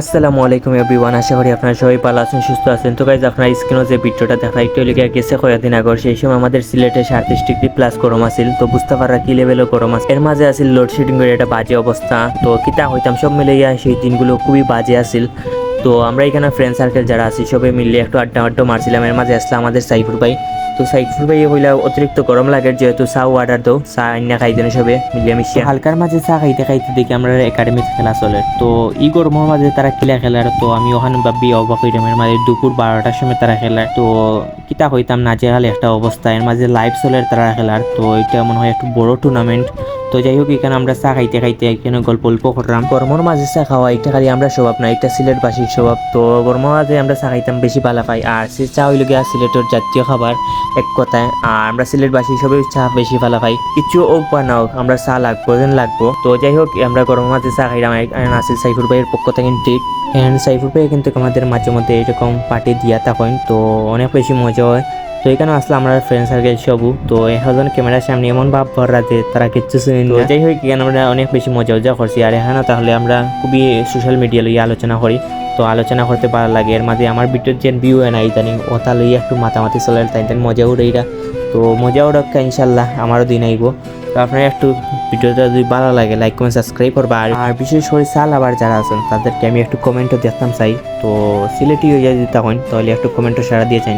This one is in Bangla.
আসসালামু আলাইকুম এভরিওয়ান, আশা করি আপনারা সবাই ভালো আছেন, সুস্থ আছেন। তো গাইজ আপনার স্ক্রিনও যে ভিডিওটা দেখা একটু লিখে গেছে কয়েকদিন আগর সেই সময় আমাদের সিলেটে সাতত্রিশ ডিগ্রি প্লাস গরম আছিল, তো বুঝতে পারা কি লেভেলও গরম আছে। এর মাঝে আছিল লোডশেডিং এর একটা বাজে অবস্থা, তো কিতা হইতাম, সব মিলে সেই দিনগুলো খুবই বাজে আছিল। তো আমরা এখানে ফ্রেন্ড সার্কেল যারা আছি, সবাই মিলে একটু আড্ডা আড্ডা মারছিলাম। এর মাঝে আসলে আমাদের সাইফুর ভাই। তো সাইফুর ভাই হইলা অতিরিক্ত গরম লাগে, যেহেতু চা অর্ডার দাও, চা আইনা খাই দেন সবে মিলিয়ে হালকার মাঝে চা খাইতে খাইতে দেখি আমরা একাডেমিতে খেলা চলে। তো ই গরমের মাঝে তারা খেলা খেলার, তো আমি ওখানে ভাবি অবাক হইলাম, এর মাঝে দুপুর বারোটার সময় তারা খেলার তো কিতা হইতাম নাজেহাল একটা অবস্থা, এর মাঝে লাইভ চলে তারা খেলার। তো এটা মনে হয় একটু বড় টুর্নামেন্ট তো যাই হোক, এখানে আমরা চা খাইতে খাইতে এখানে গল্প গল্প করলাম। গরমের মাঝে চা খাওয়া এটা খালি আমরা স্বভাব না, এটা সিলেটবাসীর স্বভাব। তো গরমের মাঝে আমরা চা খাইতাম, বেশি ভালো পাই। আর সে চা হইল গিয়া সিলেটের জাতীয় খাবার, এক কথায়। আর আমরা সিলেটবাসী সবাই চা বেশি ভালো পাই। কিছু হোক বা না হোক আমরা চা লাগবো যেন লাগবো। তো যাই হোক, আমরা গরমের মাঝে চা খাইলাম। নাসির সাইফুর ভাইয়ের পক্ষ থেকে ট্রিট হ্যান্ড সাইফুর ভাই কিন্তু আমাদের মাঝে মধ্যে এরকম পার্টি দিয়া থাকেন। তো অনেক বেশি মজা হয়। তো এখানে আসলে আমরা ফ্রেন্ড সার্কেল সবু। তো এখন ক্যামেরার সামনে এমন ভাব ভরা যে তারা কিচ্ছু শুনি তো যাই হোক এখানে আমরা অনেক বেশি মজা উজা করছি। আর এখানে তাহলে আমরা খুবই সোশ্যাল মিডিয়া লইয়া আলোচনা করি। তো আলোচনা করতে ভালো লাগে। এর মাঝে আমার ভিডিওর যে ভিউ এ নাই জানি ওটা লইয়া একটু মাতামাতি চলে তাই তাই মজা উড়ে এরা তো মজা উড়াক্কা ইনশাল্লাহ আমারও দিন আইব। তো আপনার একটু ভিডিওটা যদি ভালো লাগে লাইক কমেন্ট সাবস্ক্রাইব করবা। আর আর বিশেষ করে সাল আবার যারা আছেন তাদেরকে আমি একটু কমেন্টও দেখতাম চাই। তো সিলেটি হয়ে যদি তখন তাহলে একটু কমেন্টও সারা দিয়ে চাই